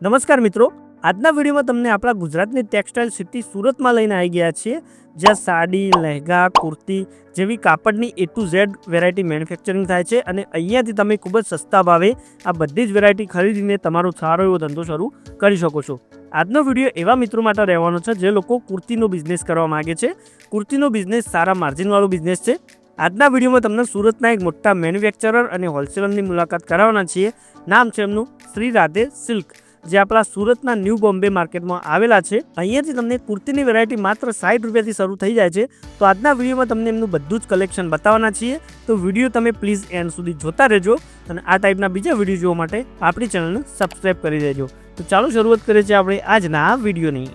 નમસ્કાર મિત્રો. આજના વિડીયોમાં તમને આપણા ગુજરાતની ટેક્સટાઇલ સિટી સુરતમાં લઈને આવી ગયા છીએ, જ્યાં સાડી, લહેંગા, કુર્તી જેવી કાપડની A to Z variety manufacturing થાય છે અને અહીંયાથી તમે ખૂબ જ સસ્તા ભાવે આ બધી જ વેરાયટી ખરીદીને તમારો સારો એવો ધંધો શરૂ કરી શકો છો. આજનો વીડિયો એવા મિત્રો માટે રહેવાનો છે, જે લોકો કુર્તીનો બિઝનેસ કરવા માગે છે. કુર્તીનો બિઝનેસ સારા માર્જિનવાળો બિઝનેસ છે. આજના વિડીયોમાં તમને સુરતના એક મોટા મેન્યુફેક્ચરર અને હોલસેલરની મુલાકાત કરાવવાના છીએ. નામ છે એમનું શ્રી રાધે સિલ્ક. જે આપણા સુરતના ન્યૂ બોમ્બે માર્કેટમાં આવેલા છે. અહીંયાથી તમને કુર્તીની વેરાયટી માત્ર સાઠ રૂપિયાથી શરૂ થઈ જાય છે. તો આજના વિડીયોમાં તમને એમનું બધું જ કલેક્શન બતાવવાના છીએ. તો વીડિયો તમે પ્લીઝ એન્ડ સુધી જોતા રહેજો અને આ ટાઈપના બીજા વીડિયો જોવા માટે આપણી ચેનલને સબસ્ક્રાઈબ કરી દેજો. તો ચાલો શરૂઆત કરીએ છીએ આપણે આજના વિડીયોની.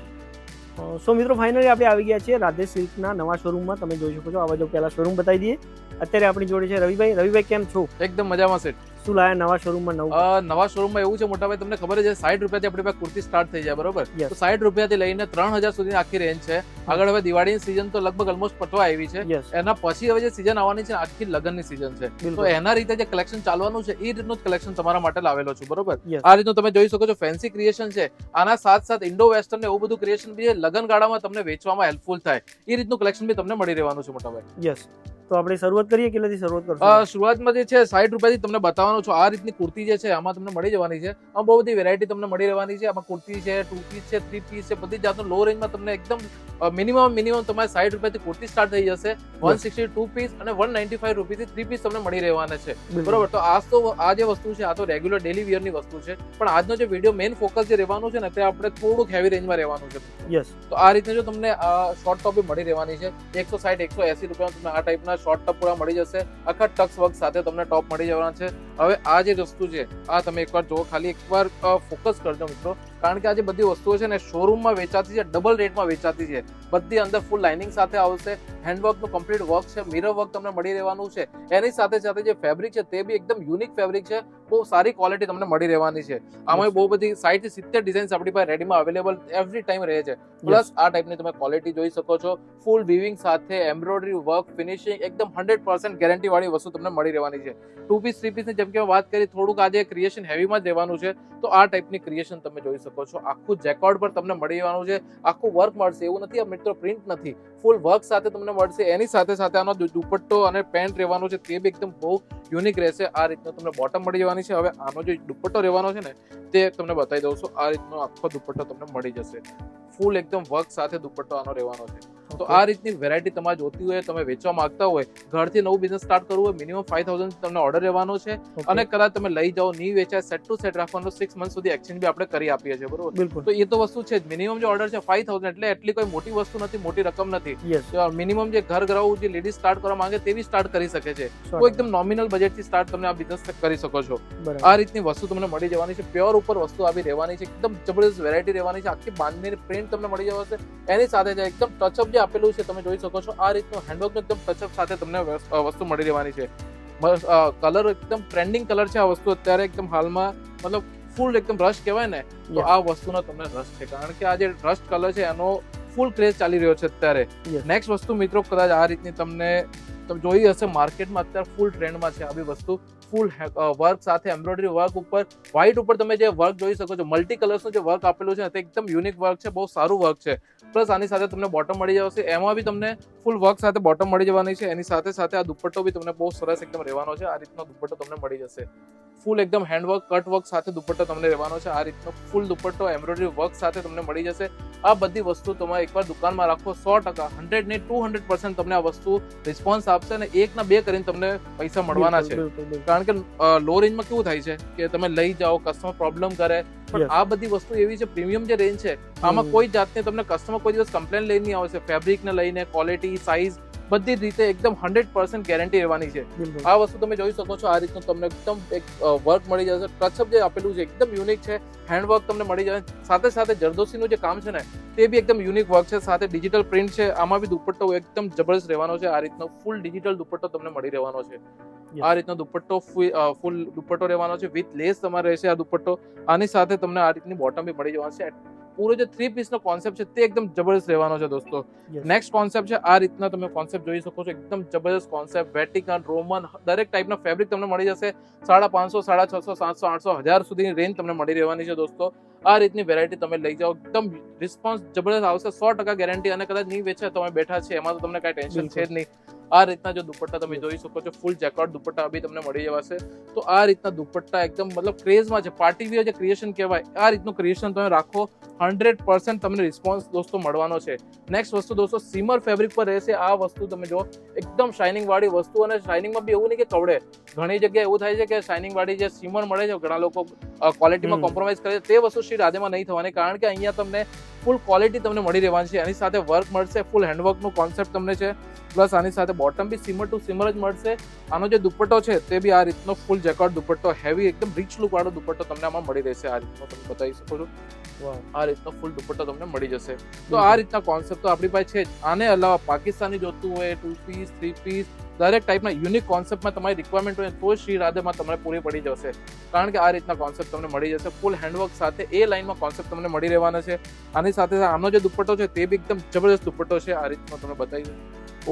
સો મિત્રો ફાઇનલી આપણે આવી ગયા છીએ રાધે સિલ્કના નવા શોરૂમમાં તમે જોઈ શકો છો આવા જો પહેલા શોરૂમ બતાવી દઈએ. અત્યારે આપણી જોડે છે રવિભાઈ. રવિભાઈ કેમ છો? એકદમ મજામાં સેટ શું લાયા નવા શોરૂમમાં નવું? નવા શોરૂમમાં એવું છે મોટા ભાઈ તમને ખબર છે સાઠ રૂપિયાથી આપણી પાસે કુર્તી સ્ટાર્ટ થઈ જાય બરોબર. તો સાઠ રૂપિયાથી લઈને ત્રણ હજાર સુધીની આખી રેન્જ છે. આગળ હવે દિવાળીની સિઝન તો લગભગ ઓલમોસ્ટ પટવા આવી છે. એના પછી હવે જે સિઝન આવવાની છે આખી લગ્નની સિઝન છે. તો એના રીતે જે કલેક્શન ચાલવાનું છે એ રીતનું જ કલેક્શન તમારા માટે લાવેલો છું બરોબર? આ રીતનું તમે જોઈ શકો છો ફેન્સી ક્રિએશન છે. આના સાથ સાથ ઇન્ડો વેસ્ટર્ન ને એવું બધું ક્રિએશન બી લગ્ન ગાળામાં તમને વેચવામાં હેલ્પફુલ થાય. એ રીતનું કલેક્શન બી તમને મળી રહેવાનું છે મોટા ભાઈ. યસ તો આપણે શરૂઆત કરીએ કેટલાથી શરૂઆત કરશું? શરૂઆતમાં જે છે સાઠ રૂપિયાથી તમને બતાવવાનો છું. આ રીતની કુર્તી જે છે આમાં તમને મળી જવાની છે. આમાં બહુ બધી વેરાયટી તમને મળી રહેવાની છે. આમાં કુર્તી છે ટુ પીસ છે થ્રી પીસ છે બધી જાતનું લો રેન્જમાં તમને એકદમ મિનિમમ મિનિમમ તમારે સાઠ રૂપિયાથી કુર્તી સ્ટાર્ટ થઈ જશે. વન સિક્સટી ટુ પીસ અને વન નાઇન્ટી ફાઈવ રૂપીથી થ્રી પીસ તમને મળી રહેવાના છે. બરોબર? તો આ તો આ જે વસ્તુ છે આ તો રેગ્યુલર ડેલી વિયરની વસ્તુ છે. પણ આજનો જે વીડિયો મેઇન ફોકસ જે રહેવાનું છે ને તે આપણે થોડુંક હેવી રેન્જમાં રહેવાનું છે. યસ તો આ રીતે જો તમને શોર્ટ ટોપી મળી રહેવાની છે. એકસો સાઠ એકસો એસી રૂપિયામાં તમને આ ટાઈપના શોર્ટ ટપ પૂરા મળી જશે. આખા ટક્સ વર્ક સાથે તમને ટોપ મળી જવાના છે. હવે આ જે વસ્તુ છે આ તમે એકવાર જુઓ ખાલી એકવાર ફોકસ કરજો મિત્રો. કારણ કે આ જે બધી વસ્તુઓ છે ને શોરૂમમાં વેચાતી છે ડબલ રેટમાં વેચાતી છે. બધી અંદર ફૂલ લાઇનિંગ સાથે આવશે. હેન્ડવર્કનું કમ્પ્લીટ વર્ક છે મિરર વર્ક તમને મળી રહેવાનું છે. એની સાથે સાથે જે ફેબ્રિક છે તે બી એકદમ યુનિક ફેબ્રિક છે. બહુ સારી ક્વોલિટી તમને મળી રહેવાની છે. આમાં બહુ બધી સાઈઠથી સિત્તેર ડિઝાઇન્સ આપણી પાસે રેડીમાં અવેલેબલ એવરી ટાઈમ રહે છે. પ્લસ આ ટાઈપની તમે ક્વોલિટી જોઈ શકો છો. ફૂલ વિવિંગ સાથે એમ્બ્રોઇડરી વર્ક ફિનિશિંગ એકદમ હંડ્રેડ પર્સન્ટ ગેરંટી વાળી વસ્તુ તમને મળી રહેવાની છે. ટુ પીસ થ્રી પીસની જેમ કે વાત કરી, થોડુંક આજે ક્રિએશન હેવીમાં જ રહેવાનું છે. તો આ ટાઈપની ક્રિએશન તમે જોઈ શકો છો. આખું જેકોર્ડ પર તમને મળી જવાનું છે. આખું વર્ક મળશે. એવું નથી, આ મિત્રો પ્રિન્ટ નથી. ફૂલ વર્ક સાથે તમને મળશે. એની સાથે સાથે આનો દુપટ્ટો અને પેન્ટ રહેવાનું છે. તે બી એકદમ બહુ યુનિક રહેશે. આ રીતનો તમને બોટમ મળી જવાની છે. હવે આનો જે દુપટ્ટો રહેવાનો છે ને, તે તમને બતાવી દઉં છું. આ રીતનો આખો દુપટ્ટો તમને મળી જશે. ફૂલ એકદમ વર્ક સાથે દુપટ્ટો આનો રહેવાનો છે. તો આ રીતની વેરાયટી તમારે જોતી હોય તમે વેચવા માંગતા હોય ઘરથી નવું બિઝનેસ સ્ટાર્ટ કરવું હોય મિનિમમ ફાઈવ થાઉઝન્ડ તમને ઓર્ડર રહેવાનો છે. અને કદાચ તમે લઈ જાઓ નહીં વેચાય સેટ ટુ સેટ રાખવાનો સિક્સ મંથ સુધી એક્સચેન્જ બી આપણે કરી આપીએ છીએ બરોબર? તો એ તો વસ્તુ છે જ. મિનિમમ જે ઓર્ડર છે ફાઈવ થાઉઝન્ડ એટલે એટલી કોઈ મોટી વસ્તુ નથી મોટી રકમ નથી. મિનિમમ જે ઘર ઘરાઉ જે લેડીઝ સ્ટાર્ટ કરવા માંગે તેવી સ્ટાર્ટ કરી શકે છે. કોઈ એકદમ નોમિનલ બજેટથી સ્ટાર્ટ તમે આ બિઝનેસ કરી શકો છો. આ રીતની વસ્તુ તમને મળી જવાની છે. પ્યોર ઉપર વસ્તુ આવી રહેવાની છે. એકદમ જબરદસ્ત વેરાયટી રહેવાની છે. આખી બાંધણીની પ્રિન્ટ તમને મળી જશે એની સાથે એકદમ ટચઅપ જે આપેલું છે તમે જોઈ શકો છો. આ રીતનું હેન્ડવર્ક એકદમ ટચઅપ સાથે તમને વસ્તુ મળી રહેવાની છે. કલર એકદમ ટ્રેન્ડિંગ કલર છે આ વસ્તુ. અત્યારે એકદમ હાલમાં મતલબ ફૂલ એકદમ રશ કહેવાય ને તો આ વસ્તુનો તમને રસ છે. કારણ કે આ જે રસ્ટ કલર છે એનો ફૂલ ક્રેઝ ચાલી રહ્યો છે અત્યારે. નેક્સ્ટ વસ્તુ મિત્રો કદાચ આ રીતની તમને તમે જોઈ હશે, માર્કેટમાં અત્યારે ફૂલ ટ્રેન્ડમાં છે આવી વસ્તુ. ફૂલ વર્ક સાથે એમ્બ્રોઇડરી વર્ક ઉપર. વ્હાઇટ ઉપર તમે જે વર્ક જોઈ શકો છો મલ્ટી કલર્સનું જે વર્ક આપેલું છે, તે એકદમ યુનિક વર્ક છે, બહુ સારું વર્ક છે. પ્લસ આની સાથે તમને બોટમ મળી જશે એમાં બી તમને ફૂલ વર્ક સાથે બોટમ મળી જવાની છે. એની સાથે સાથે આ દુપટ્ટો બી તમને બહુ સરસ એકદમ રહેવાનો છે. આ રીતનો દુપટ્ટો તમને મળી જશે. ફૂલ એકદમ હેન્ડવર્ક કટ વર્ક સાથે દુપટ્ટો તમને રહેવાનો છે. આ રીતનો ફૂલ દુપટ્ટો એમ્બ્રોઇડરી વર્ક સાથે તમને મળી જશે. આ બધી વસ્તુ તમે એકવાર દુકાનમાં રાખો સો ટકા હંડ્રેડ ને ટુ હંડ્રેડ પર્સન્ટ તમને આ વસ્તુ રિસ્પોન્સ આપશે અને એક ના બે કરીને તમને પૈસા મળવાના છે. કારણ કે લો રેન્જમાં કેવું થાય છે કે તમે લઈ જાઓ કસ્ટમર પ્રોબ્લેમ કરે પણ આ બધી વસ્તુ એવી છે પ્રીમિયમ જે રેન્જ છે આમાં કોઈ જાતની તમને કસ્ટમર કોઈ દિવસ કમ્પ્લેન લઈને આવશે. ફેબ્રિકને લઈને ક્વોલિટી સાઇઝ બધી રીતે એકદમ હંડ્રેડ પર્સન્ટ ગેરંટી રહેવાની છે. આ વસ્તુ તમે જોઈ શકો છો આ રીતનું તમને એકદમ એક વર્ક મળી જશે. ટચઅપ જે આપેલું છે એકદમ યુનિક છે હેન્ડવર્ક તમને મળી જશે. સાથે સાથે જરદોશીનું જે કામ છે ને તે બી એકદમ યુનિક વર્ક છે. સાથે ડિજિટલ પ્રિન્ટ છે આમાં બી દુપટ્ટો એકદમ જબરદસ્ત રહેવાનો છે. આ રીતનો ફૂલ ડિજિટલ દુપટ્ટો તમને મળી રહેવાનો છે. આ રીતનો દુપટ્ટો ફૂલ દુપટ્ટો રહેવાનો છે. વિથ લેસ તમારે રહેશે આ દુપટ્ટો. આની સાથે તમને આ રીતની બોટમ બી મળી જવાની છે. પૂરો જે થ્રી પીસનો કોન્સેપ્ટ છે તે એકદમ જબરદસ્ત રહેવાનો છે દોસ્તો. નેક્સ્ટ કોન્સેપ્ટ છે આ રીતના તમે કોન્સેપ્ટ જોઈ શકો છો. એકદમ જબરદસ્ત કોન્સેપ્ટ વેટિકન રોમન દરેક ટાઈપના ફેબ્રિક તમને મળી જશે. સાડા પાંચસો સાડા છસો સાતસો આઠસો હજાર સુધીની રેન્જ તમને મળી રહેવાની છે દોસ્તો. આ રીતની વેરાયટી તમે લઈ જાઓ. એકદમ રિસ્પોન્સ જબરદસ્ત આવશે સો ટકા ગેરંટી અને કદાચ નહીં વેચે તમે બેઠા છે એમાં તો તમને કાંઈ ટેન્શન છે જ નહીં. આ રીતના જો દુપટ્ટા તમે જોઈ શકો છો ફૂલ જેકોટ દુપટ્ટા બી તમને મળી જવાશે. તો આ રીતના દુપટ્ટા એકદમ મતલબ ક્રેઝમાં છે પાર્ટી વિયર જે ક્રિએશન કહેવાય આ રીતનું ક્રિએશન તમે રાખો હંડ્રેડ પર્સન્ટ તમને રિસ્પોન્સ દોસ્તો મળવાનો છે. નેક્સ્ટ વસ્તુ દોસ્તો સીમર ફેબ્રિક પર રહેશે. આ વસ્તુ તમે જો એકદમ શાઇનિંગ વાળી વસ્તુ અને શાઇનિંગમાં બી એવું નહીં કે કવડે ઘણી જગ્યાએ એવું થાય છે કે શાઇનિંગ વાળી જે સીમર મળે છે ઘણા લોકો ક્વોલિટીમાં. કોમ્પ્રોમાઇઝ કરે છે. તે વસ્તુ શ્રી રાધેમાં નહીં થવાની કારણ કે અહીંયા તમને ફૂલ ક્વોલિટી તમને મળી રહેવાની છે. એની સાથે વર્ક મળશે ફૂલ હેન્ડવર્કનું કોન્સેપ્ટ તમને છે. પ્લસ આની સાથે બોટમ બી સિમર ટુ સિમર જ મળશે. આનો જે દુપટ્ટો છે તે બી આ રીતનો ફૂલ જેકોટ દુપટ્ટો હેવી એકદમ રિચ લુકવાળો દુપટ્ટો તમને આમાં મળી રહેશે. આ રીતનો તમે બતાવી શકો છો. આ રીતનો ફૂલ દુપટ્ટો તમને મળી જશે. તો આ રીતના કોન્સેપ્ટ તો આપણી પાસે છે જ. આને અલાવા પાકિસ્તાની જોતું હોય ટુ પીસ થ્રી પીસ દરેક ટાઈપના યુનિક કોન્સેપ્ટમાં તમારી રિક્વાયરમેન્ટ હોય તો શ્રી રાધેમાં તમને પૂરી પડી જશે. કારણ કે આ રીતના કોન્સેપ્ટ તમને મળી જશે. ફૂલ હેન્ડવર્ક સાથે એ લાઇનમાં કોન્સેપ્ટ તમને મળી રહેવાના છે. આની સાથે સાથે આનો જે દુપટ્ટો છે તે બી એકદમ જબરદસ્ત દુપટ્ટો છે. આ રીતનો તમે બતાવી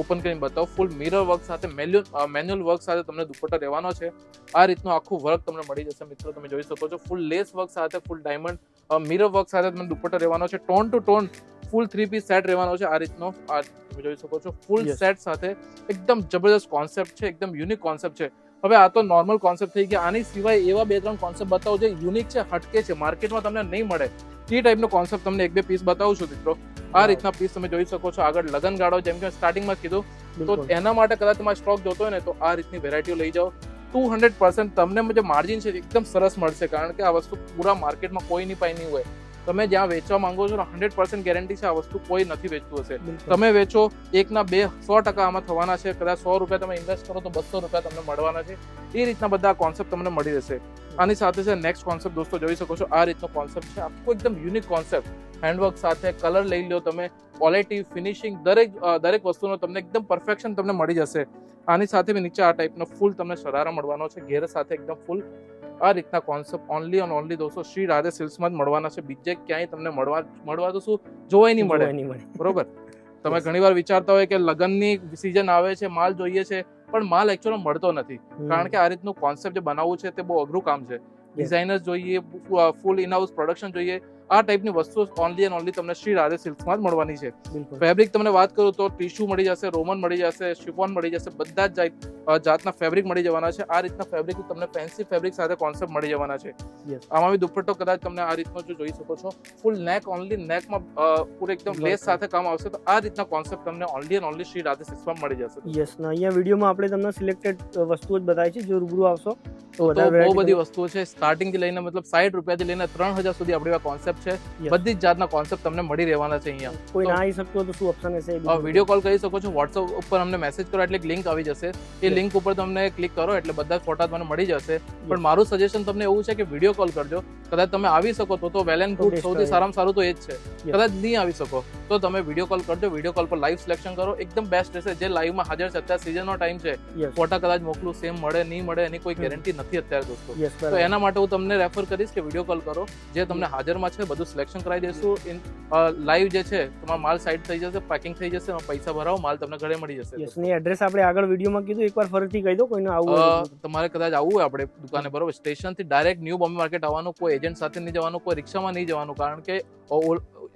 ઓપન કરીને બતાવો. ફૂલ મિરર વર્ક સાથે મેન્યુઅલ વર્ક સાથે તમને દુપટ્ટો રહેવાનો છે. આ રીતનું આખું વર્ક તમને મળી જશે. મિત્રો તમે જોઈ શકો છો. ફૂલ લેસ વર્ક સાથે ફૂલ ડાયમંડ મિરર વર્ક સાથે તમને દુપટ્ટો રહેવાનો છે. Tone to tone full three piece set રહેવાનો છે આ રીતનો. આ તમે જોઈ શકો છો. ફૂલ સેટ સાથે એકદમ જબરદસ્ત કોન્સેપ્ટ છે એકદમ યુનિક કોન્સેપ્ટ છે. હવે આ તો નોર્મલ કોન્સેપ્ટ થઈ ગયા. આની સિવાય એવા બે ત્રણ કોન્સેપ્ટ બતાવો જે યુનિક છે હટકે છે. માર્કેટમાં તમને નહીં મળે. એ ટાઈપનો કોન્સેપ્ટ તમને એક બે પીસ બતાવું છું મિત્રો. આ રીતના પીસ તમે જોઈ શકો છો. આગળ લગન ગાળો જેમ કે સ્ટાર્ટિંગમાં કીધું. તો એના માટે કદાચ તમારે સ્ટોક જોતો હોય ને તો આ રીતની વેરાયટીઓ લઈ જાઓ. ટુ હંડ્રેડ પર્સન્ટ તમને જે માર્જિન છે એકદમ સરસ મળશે કારણ કે આ વસ્તુ પૂરા માર્કેટમાં કોઈ ની પાય નહીં હોય. તમે જ્યાં વેચવા માંગો છો હંડ્રેડ પર્સન્ટ ગેરંટી છે આ વસ્તુ કોઈ નથી વેચતું હશે. તમે વેચો એકના બે સો ટકા આમાં થવાના છે કદાચ સો રૂપિયા તમે ઇન્વેસ્ટ કરો તો બસો રૂપિયા તમને મળવાના છે. એ રીતના બધા કોન્સેપ્ટ તમને મળી રહેશે. આની સાથે છે નેક્સ્ટ કોન્સેપ્ટ દોસ્તો જોઈ શકો છો આ રીતનો કોન્સેપ્ટ છે. આખો એકદમ યુનિક કોન્સેપ્ટ હેન્ડવર્ક સાથે કલર લઈ લો તમે. ક્વોલિટી ફિનિશિંગ દરેક દરેક વસ્તુનો તમને એકદમ પરફેક્શન તમને મળી જશે. આની સાથે બી નીચે આ ટાઈપનો ફૂલ તમને શરારા મળવાનો છે. ઘેર સાથે એકદમ ફૂલ. આ રીતના કોન્સેપ્ટ ઓનલી ઓન ઓનલી દોસ્તો શ્રી રાધે સિલ્સમાં જ મળવાના છે. બીજે ક્યાંય તમને મળવા મળવા તો શું? જોવાય નહીં મળે. બરોબર? તમે. ઘણીવાર વિચારતા હોય કે લગ્નની સિઝન આવે છે માલ જોઈએ છે પણ માલ એકચ્યુઅલ મળતો નથી. કારણ કે આ રીતનું કોન્સેપ્ટ જે બનાવવું છે તે બહુ અઘરું કામ છે. ડિઝાઇનર્સ જોઈએ ફૂલ ઇન હાઉસ પ્રોડક્શન જોઈએ. આ ટાઈપની વસ્તુઓ ઓનલી એન્ડ ઓનલી તમને શ્રી રાધે સિલ્કમાં જ મળવાની છે. ફેબ્રિક તમને વાત કરું તો ટીશ્યુ મળી જશે રોમન મળી જશે શિફોન મળી જશે બધા જ જાતના ફેબ્રિક મળી જવાના છે. આ રીતના ફેબ્રિક તમને ફેન્સી ફેબ્રિક સાથે કોન્સેપ્ટ મળી જવાના છે. આમાં બી દુપટ્ટો કદાચ તમને આ રીતનો જો જોઈ શકો છો. ફૂલ નેક ઓનલી નેકમાં પૂરે એકદમ લેસ સાથે કામ આવશે તો આ રીતના કોન્સેપ્ટ તમને only and only Shri Radhe સિલ્કમાં મળી જશે. યસ ના અહીંયા વિડીયોમાં આપણે તમને સિલેક્ટેડ વસ્તુઓ જ બતાવી છે. જો રૂબરૂ આવશો તો બહુ બધી વસ્તુઓ છે. સ્ટાર્ટિંગથી લઈને મતલબ સાઠ રૂપિયાથી લઈને ત્રણ હજાર સુધી આપણી કોન્સેપ્ટ છે. બધી જ જાતના કોન્સેપ્ટ તમને મળી રહેવાના છે અહીંયા. કોઈ ના આવી શકતો તો શું ઓપ્શન હશે વીડિયો કોલ કરી શકો છો. વોટ્સઅપ ઉપર અમને મેસેજ કરો એટલે લિંક આવી જશે. એ. લિંક ઉપર તમને ક્લિક કરો એટલે બધા ફોટા તમને મળી જશે. પણ મારું સજેશન તમને એવું છે કે વીડિયો કોલ કરજો. કદાચ તમે આવી શકો તો તો વેલ એન્ડ ગુડ સૌથી સારામાં સારું તો એ જ છે. કદાચ નહીં આવી શકો. તો તમે વીડિયો કોલ કરજો વીડિયો કોલ પર લાઈવ સિલેક્શન કરો. એકદમ બેસ્ટ રહેશે. જે લાઈવમાં હાજર છે અત્યારે સિઝનનો ટાઈમ છે. ફોટા કદાચ મોકલું સેમ મળે નહીં મળે એની કોઈ. ગેરંટી નથી અત્યારે દોસ્તો. તો એના માટે હું તમને રેફર કરીશ કે વીડિયો કોલ કરો. જે તમને હાજરમાં છે બધું સિલેક્શન કરાવી ઇન લાઈવ જે છે તમારો માલ સાઈડ થઈ જશે પેકિંગ થઈ જશે પૈસા ભરાવો માલ તમને ઘરે મળી જશે. એડ્રેસ આપણે આગળ વિડીયોમાં કીધું એકવાર ફરીથી કહી દો કોઈને આવું. તમારે કદાચ આવવું હોય આપણે દુકાને બરોબર? સ્ટેશનથી ડાયરેક્ટ ન્યૂ બોમ્બે માર્કેટ આવવાનું કોઈ એજન્ટ સાથે નહીં જવાનું કોઈ રિક્ષામાં નહીં જવાનું કારણ કે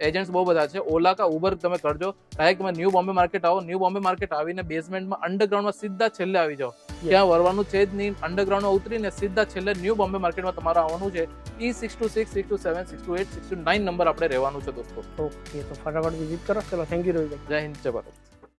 એજન્ટ્સ બહુ બધા છે. ઓલા કા ઉબર તમે કરજો. ડાયરેક્ટ તમે ન્યૂ બોમ્બે માર્કેટ આવો. ન્યૂ બોમ્બે માર્કેટ આવીને બેઝમેન્ટમાં અંડરગ્રાઉન્ડમાં સીધા છેલ્લે આવી જાઓ. ત્યાં વરવાનું છે જ નહીં. અંડરગ્રાઉન્ડમાં ઉતરીને સીધા છેલ્લે ન્યૂ બોમ્બે માર્કેટમાં તમારે આવવાનું છે. E six two six six two seven six two eight six two nine number આપણે રહેવાનું છે દોસ્તો. ઓકે તો ફટાફટ વિઝિટ કરો. ચલો થેન્ક યુ રવિભાઈ જય હિન્દ જય ભારત.